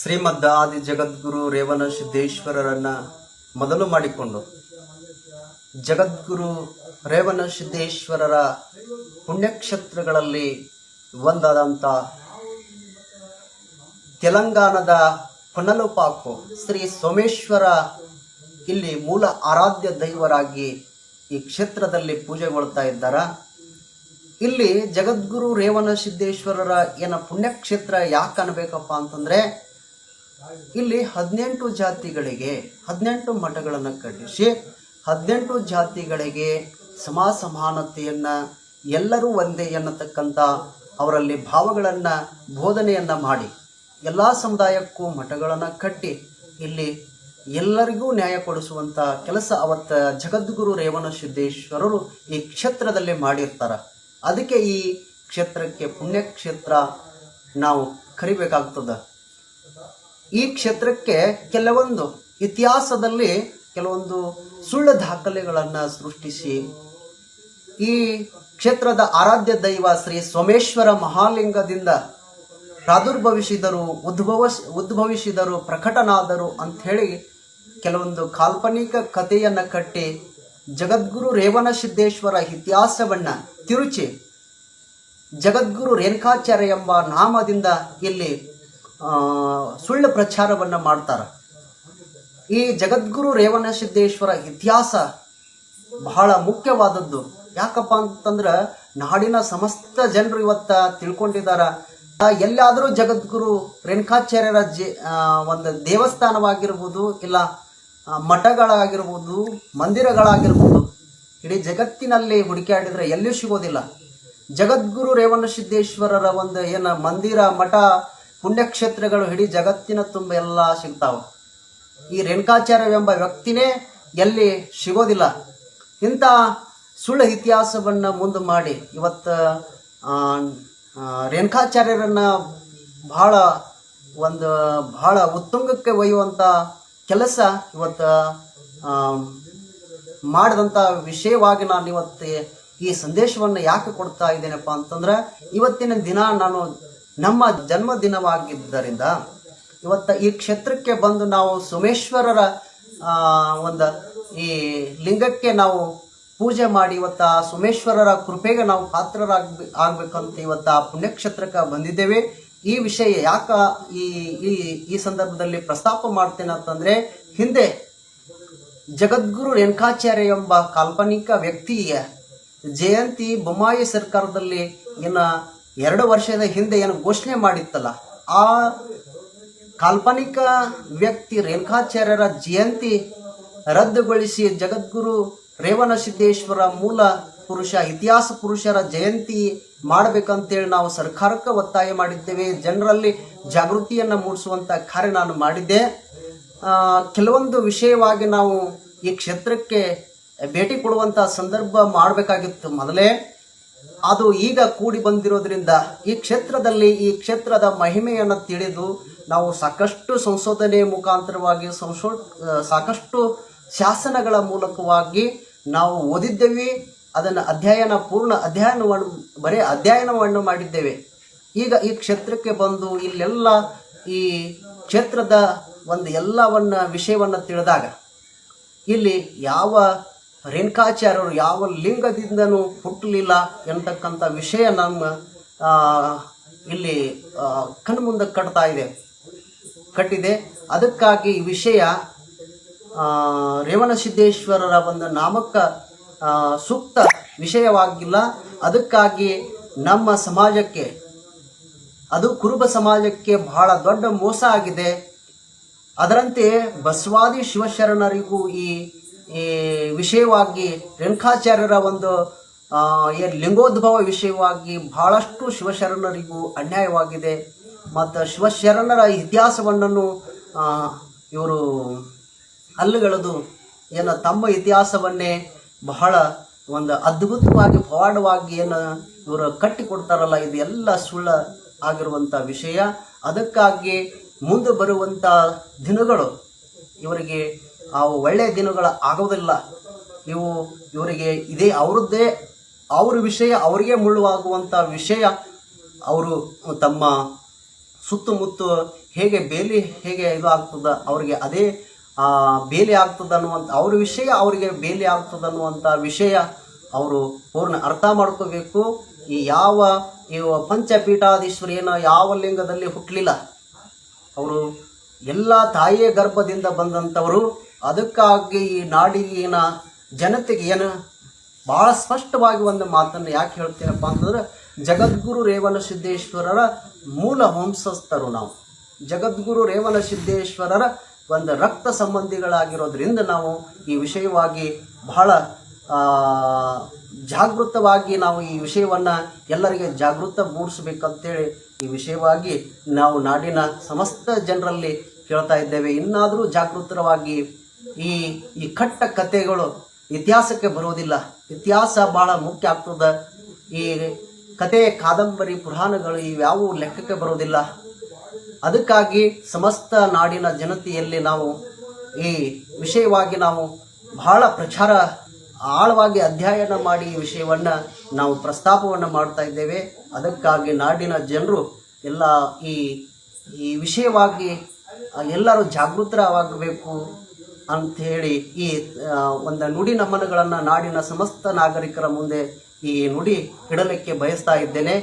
ಶ್ರೀಮದ್ ಆದಿ ಜಗದ್ಗುರು ರೇವಣ ಸಿದ್ದೇಶ್ವರರನ್ನ ಮೊದಲು ಮಾಡಿಕೊಂಡು ಜಗದ್ಗುರು ರೇವಣ ಸಿದ್ದೇಶ್ವರರ ಪುಣ್ಯಕ್ಷೇತ್ರಗಳಲ್ಲಿ ಒಂದಾದಂಥ ತೆಲಂಗಾಣದ ಪನಲುಪಾಕು ಶ್ರೀ ಸೋಮೇಶ್ವರ ಇಲ್ಲಿ ಮೂಲ ಆರಾಧ್ಯ ದೈವರಾಗಿ ಈ ಕ್ಷೇತ್ರದಲ್ಲಿ ಪೂಜೆಗೊಳ್ತಾ ಇದ್ದಾರ. ಇಲ್ಲಿ ಜಗದ್ಗುರು ರೇವಣ ಸಿದ್ದೇಶ್ವರರ ಏನ ಪುಣ್ಯಕ್ಷೇತ್ರ ಯಾಕೆ ಅನ್ಬೇಕಪ್ಪ ಅಂತಂದ್ರೆ ಇಲ್ಲಿ ಹದಿನೆಂಟು ಜಾತಿಗಳಿಗೆ, ಹದಿನೆಂಟು ಮಠಗಳನ್ನು ಕಟ್ಟಿಸಿ, ಹದಿನೆಂಟು ಜಾತಿಗಳಿಗೆ ಸಮ ಸಮಾನತೆಯನ್ನ ಎಲ್ಲರೂ ಒಂದೇ ಎನ್ನತಕ್ಕಂಥ ಅವರಲ್ಲಿ ಭಾವಗಳನ್ನು, ಬೋಧನೆಯನ್ನ ಮಾಡಿ, ಎಲ್ಲ ಸಮುದಾಯಕ್ಕೂ ಮಠಗಳನ್ನು ಕಟ್ಟಿ, ಇಲ್ಲಿ ಎಲ್ಲರಿಗೂ ನ್ಯಾಯ ಕೊಡಿಸುವಂಥ ಕೆಲಸ ಅವತ್ತ ಜಗದ್ಗುರು ರೇವಣ ಸಿದ್ದೇಶ್ವರರು ಈ ಕ್ಷೇತ್ರದಲ್ಲಿ ಮಾಡಿರ್ತಾರೆ. ಅದಕ್ಕೆ ಈ ಕ್ಷೇತ್ರಕ್ಕೆ ಪುಣ್ಯಕ್ಷೇತ್ರ ನಾವು ಕರಿಬೇಕಾಗ್ತದ. ಈ ಕ್ಷೇತ್ರಕ್ಕೆ ಕೆಲವೊಂದು ಇತಿಹಾಸದಲ್ಲಿ ಕೆಲವೊಂದು ಸುಳ್ಳು ದಾಖಲೆಗಳನ್ನು ಸೃಷ್ಟಿಸಿ, ಈ ಕ್ಷೇತ್ರದ ಆರಾಧ್ಯ ದೈವ ಶ್ರೀ ಸೋಮೇಶ್ವರ ಮಹಾಲಿಂಗದಿಂದ ಪ್ರಾದುರ್ಭವಿಸಿದರು ಉದ್ಭವ ಉದ್ಭವಿಸಿದರು, ಪ್ರಕಟನಾದರು ಅಂತ ಹೇಳಿ ಕೆಲವೊಂದು ಕಾಲ್ಪನಿಕ ಕಥೆಯನ್ನು ಕಟ್ಟಿ, ಜಗದ್ಗುರು ರೇವಣ ಸಿದ್ದೇಶ್ವರ ಇತಿಹಾಸವನ್ನ ತಿರುಚಿ, ಜಗದ್ಗುರು ರೇಣುಕಾಚಾರ್ಯ ಎಂಬ ನಾಮದಿಂದ ಇಲ್ಲಿ ಸುಳ್ಳು ಪ್ರಚಾರವನ್ನು ಮಾಡ್ತಾರೆ. ಈ ಜಗದ್ಗುರು ರೇವಣ ಸಿದ್ದೇಶ್ವರ ಇತಿಹಾಸ ಬಹಳ ಮುಖ್ಯವಾದದ್ದು. ಯಾಕಪ್ಪ ಅಂತಂದ್ರೆ ನಾಡಿನ ಸಮಸ್ತ ಜನರು ಇವತ್ತ ತಿಳ್ಕೊಂಡಿದ್ದಾರೆ ಎಲ್ಲಾದರೂ ಜಗದ್ಗುರು ರೇಣುಕಾಚಾರ್ಯರ ಜೆ ಒಂದು ದೇವಸ್ಥಾನವಾಗಿರ್ಬೋದು ಇಲ್ಲ ಮಠಗಳಾಗಿರ್ಬೋದು, ಮಂದಿರಗಳಾಗಿರ್ಬೋದು, ಇಡೀ ಜಗತ್ತಿನಲ್ಲಿ ಹುಡುಕಾಡಿದ್ರೆ ಎಲ್ಲೂ ಸಿಗೋದಿಲ್ಲ. ಜಗದ್ಗುರು ರೇವಣ ಸಿದ್ದೇಶ್ವರರ ಒಂದು ಏನ ಮಂದಿರ, ಮಠ ಪುಣ್ಯಕ್ಷೇತ್ರಗಳು ಇಡೀ ಜಗತ್ತಿನ ತುಂಬ ಎಲ್ಲ ಸಿಗ್ತಾವ. ಈ ರೇಣುಕಾಚಾರ್ಯವೆಂಬ ವ್ಯಕ್ತಿನೇ ಎಲ್ಲಿ ಸಿಗೋದಿಲ್ಲ. ಇಂಥ ಸುಳ್ಳು ಇತಿಹಾಸವನ್ನು ಮುಂದೆ ಮಾಡಿ ಇವತ್ತು ರೇಣುಕಾಚಾರ್ಯರನ್ನು ಬಹಳ ಒಂದು ಬಹಳ ಉತ್ತುಂಗಕ್ಕೆ ಒಯ್ಯುವಂಥ ಕೆಲಸ ಇವತ್ತು ಮಾಡಿದಂಥ ವಿಷಯವಾಗಿ ನಾನು ಇವತ್ತು ಈ ಸಂದೇಶವನ್ನು ಯಾಕೆ ಕೊಡ್ತಾ ಇದ್ದೇನಪ್ಪ ಅಂತಂದ್ರೆ, ಇವತ್ತಿನ ದಿನ ನಾನು ನಮ್ಮ ಜನ್ಮದಿನವಾಗಿದ್ದರಿಂದ ಇವತ್ತು ಈ ಕ್ಷೇತ್ರಕ್ಕೆ ಬಂದು ನಾವು ಸೋಮೇಶ್ವರರ ಒಂದು ಈ ಲಿಂಗಕ್ಕೆ ನಾವು ಪೂಜೆ ಮಾಡಿ ಇವತ್ತು ಆ ಸೋಮೇಶ್ವರರ ಕೃಪೆಗೆ ನಾವು ಪಾತ್ರರಾಗ್ಬೆ, ಆಗ್ಬೇಕಂತ ಇವತ್ತು ಆ ಪುಣ್ಯಕ್ಷೇತ್ರಕ್ಕೆ ಬಂದಿದ್ದೇವೆ. ಈ ವಿಷಯ ಯಾಕೆ ಈ ಈ ಈ ಸಂದರ್ಭದಲ್ಲಿ ಪ್ರಸ್ತಾಪ ಮಾಡ್ತೇನೆ ಅಂತಂದರೆ, ಹಿಂದೆ ಜಗದ್ಗುರು ರೇಣುಕಾಚಾರ್ಯ ಎಂಬ ಕಾಲ್ಪನಿಕ ವ್ಯಕ್ತಿಯ ಜಯಂತಿ ಬೊಮ್ಮಾಯಿ ಸರ್ಕಾರದಲ್ಲಿ ಏನ ಎರಡು ವರ್ಷದ ಹಿಂದೆ ಏನು ಘೋಷಣೆ ಮಾಡಿತ್ತಲ್ಲ, ಆ ಕಾಲ್ಪನಿಕ ವ್ಯಕ್ತಿ ರೇಣುಕಾಚಾರ್ಯರ ಜಯಂತಿ ರದ್ದುಗೊಳಿಸಿ ಜಗದ್ಗುರು ರೇವಣ ಸಿದ್ದೇಶ್ವರ ಮೂಲ ಪುರುಷ, ಇತಿಹಾಸ ಪುರುಷರ ಜಯಂತಿ ಮಾಡಬೇಕಂತೇಳಿ ನಾವು ಸರ್ಕಾರಕ್ಕೆ ಒತ್ತಾಯ ಮಾಡಿದ್ದೇವೆ. ಜನರಲ್ಲಿ ಜಾಗೃತಿಯನ್ನು ಮೂಡಿಸುವಂಥ ಕಾರ್ಯ ನಾನು ಮಾಡಿದ್ದೆ. ಕೆಲವೊಂದು ವಿಷಯವಾಗಿ ನಾವು ಈ ಕ್ಷೇತ್ರಕ್ಕೆ ಭೇಟಿ ಕೊಡುವಂಥ ಸಂದರ್ಭ ಮಾಡಬೇಕಾಗಿತ್ತು ಮೊದಲೇ. ಅದು ಈಗ ಕೂಡಿ ಬಂದಿರೋದ್ರಿಂದ ಈ ಕ್ಷೇತ್ರದಲ್ಲಿ ಈ ಕ್ಷೇತ್ರದ ಮಹಿಮೆಯನ್ನು ತಿಳಿದು ನಾವು ಸಾಕಷ್ಟು ಸಂಶೋಧನೆ ಮುಖಾಂತರವಾಗಿ ಸಂಶೋ ಸಾಕಷ್ಟು ಶಾಸನಗಳ ಮೂಲಕವಾಗಿ ನಾವು ಓದಿದ್ದೇವೆ. ಅದನ್ನು ಅಧ್ಯಯನ, ಪೂರ್ಣ ಅಧ್ಯಯನವನ್ನು ಬರೀ ಅಧ್ಯಯನವನ್ನು ಮಾಡಿದ್ದೇವೆ. ಈಗ ಈ ಕ್ಷೇತ್ರಕ್ಕೆ ಬಂದು ಇಲ್ಲೆಲ್ಲ ಈ ಕ್ಷೇತ್ರದ ಒಂದು ಎಲ್ಲವನ್ನ ವಿಷಯವನ್ನು ತಿಳಿದಾಗ ಇಲ್ಲಿ ಯಾವ ರೇಣುಕಾಚಾರ್ಯರು ಯಾವ ಲಿಂಗದಿಂದನೂ ಹುಟ್ಟಲಿಲ್ಲ ಎಂತಕ್ಕಂಥ ವಿಷಯ ನಮ್ಮ ಇಲ್ಲಿ ಕಣ್ಮುಂದೆ ಕಟ್ತಾ ಇದೆ. ಕಟ್ಟಿದೆ. ಅದಕ್ಕಾಗಿ ಈ ವಿಷಯ ರೇವಣಸಿದ್ದೇಶ್ವರರ ರೇವಣ ಸಿದ್ದೇಶ್ವರರ ಒಂದು ನಾಮಕ ಸೂಕ್ತ ವಿಷಯವಾಗಿಲ್ಲ. ಅದಕ್ಕಾಗಿ ನಮ್ಮ ಸಮಾಜಕ್ಕೆ, ಅದು ಕುರುಬ ಸಮಾಜಕ್ಕೆ ಬಹಳ ದೊಡ್ಡ ಮೋಸ ಆಗಿದೆ. ಅದರಂತೆ ಬಸವಾದಿ ಶಿವಶರಣರಿಗೂ ಈ ಈ ವಿಷಯವಾಗಿ ರೇಣುಕಾಚಾರ್ಯರ ಒಂದು ಏನು ಲಿಂಗೋದ್ಭವ ವಿಷಯವಾಗಿ ಬಹಳಷ್ಟು ಶಿವಶರಣರಿಗೂ ಅನ್ಯಾಯವಾಗಿದೆ. ಮತ್ತು ಶಿವಶರಣರ ಇತಿಹಾಸವನ್ನು ಇವರು ಅಲ್ಲುಗಳದು ಏನು ತಮ್ಮ ಇತಿಹಾಸವನ್ನೇ ಬಹಳ ಒಂದು ಅದ್ಭುತವಾಗಿ, ಪವಾಡವಾಗಿ ಏನು ಇವರು ಕಟ್ಟಿಕೊಡ್ತಾರಲ್ಲ, ಇದೆಲ್ಲ ಸುಳ್ಳ ಆಗಿರುವಂಥ ವಿಷಯ. ಅದಕ್ಕಾಗಿ ಮುಂದೆ ಬರುವಂಥ ದಿನಗಳು ಇವರಿಗೆ ಆ ಒಳ್ಳೆಯ ದಿನಗಳ ಆಗೋದಿಲ್ಲ ನೀವು ಇವರಿಗೆ ಇದೇ ಅವರದ್ದೇ, ಅವ್ರ ವಿಷಯ ಅವರಿಗೆ ಮುಳ್ಳುವಾಗುವಂಥ ವಿಷಯ. ಅವರು ತಮ್ಮ ಸುತ್ತಮುತ್ತ ಹೇಗೆ ಬೇಲಿ ಹೇಗೆ ಇದು ಆಗ್ತದ, ಅವರಿಗೆ ಅದೇ ಬೇಲಿ ಆಗ್ತದ ಅನ್ನುವಂಥ ಅವ್ರ ವಿಷಯ ಅವರಿಗೆ ಬೇಲಿ ಆಗ್ತದ ಅನ್ನುವಂಥ ವಿಷಯ ಅವರು ಪೂರ್ಣ ಅರ್ಥ ಮಾಡ್ಕೋಬೇಕು. ಈ ಯಾವ ಈ ಪಂಚಪೀಠಾಧೀಶ್ವರಿಯನ್ನ ಯಾವ ಲಿಂಗದಲ್ಲಿ ಹುಟ್ಟಲಿಲ್ಲ ಅವರು ಎಲ್ಲ ತಾಯಿಯ ಗರ್ಭದಿಂದ ಬಂದಂಥವರು ಅದಕ್ಕಾಗಿ ಈ ನಾಡಿನ ಜನತೆಗೆ ಏನು ಭಾಳ ಸ್ಪಷ್ಟವಾಗಿ ಒಂದು ಮಾತನ್ನು ಯಾಕೆ ಹೇಳ್ತೀನಪ್ಪ ಅಂತಂದ್ರೆ ಜಗದ್ಗುರು ರೇವಣ ಸಿದ್ದೇಶ್ವರರ ಮೂಲ ವಂಶಸ್ಥರು ನಾವು. ಜಗದ್ಗುರು ರೇವಣ ಸಿದ್ದೇಶ್ವರರ ಒಂದು ರಕ್ತ ಸಂಬಂಧಿಗಳಾಗಿರೋದ್ರಿಂದ ನಾವು ಈ ವಿಷಯವಾಗಿ ಬಹಳ ಜಾಗೃತವಾಗಿ ನಾವು ಈ ವಿಷಯವನ್ನು ಎಲ್ಲರಿಗೆ ಜಾಗೃತ ಮೂಡಿಸ್ಬೇಕಂತೇಳಿ ಈ ವಿಷಯವಾಗಿ ನಾವು ನಾಡಿನ ಸಮಸ್ತ ಜನರಲ್ಲಿ ಕೇಳ್ತಾ ಇದ್ದೇವೆ. ಇನ್ನಾದರೂ ಜಾಗೃತರವಾಗಿ ಈ ಈ ಕಟ್ಟ ಕಥೆಗಳು ಇತಿಹಾಸಕ್ಕೆ ಬರೋದಿಲ್ಲ ಇತಿಹಾಸ ಬಹಳ ಮುಖ್ಯ ಆಗ್ತದೆ. ಈ ಕತೆ ಕಾದಂಬರಿ ಪುರಾಣಗಳು ಇವ್ಯಾವು ಲೆಕ್ಕಕ್ಕೆ ಬರೋದಿಲ್ಲ ಅದಕ್ಕಾಗಿ ಸಮಸ್ತ ನಾಡಿನ ಜನತೆಯಲ್ಲಿ ನಾವು ಈ ವಿಷಯವಾಗಿ ನಾವು ಬಹಳ ಪ್ರಚಾರ ಆಳವಾಗಿ ಅಧ್ಯಯನ ಮಾಡಿ ಈ ವಿಷಯವನ್ನು ನಾವು ಪ್ರಸ್ತಾಪವನ್ನು ಮಾಡ್ತಾ ಇದ್ದೇವೆ. ಅದಕ್ಕಾಗಿ ನಾಡಿನ ಜನರು ಎಲ್ಲ ಈ ಈ ವಿಷಯವಾಗಿ ಎಲ್ಲರೂ ಜಾಗೃತರಾಗಬೇಕು. ಅಂಥೇಳಿ ಈ ಒಂದು ನುಡಿ ನಮನಗಳನ್ನು ನಾಡಿನ ಸಮಸ್ತ ನಾಗರಿಕರ ಮುಂದೆ ಈ ನುಡಿ ಇಡಲಿಕ್ಕೆ ಬಯಸ್ತಾ ಇದ್ದೇನೆ.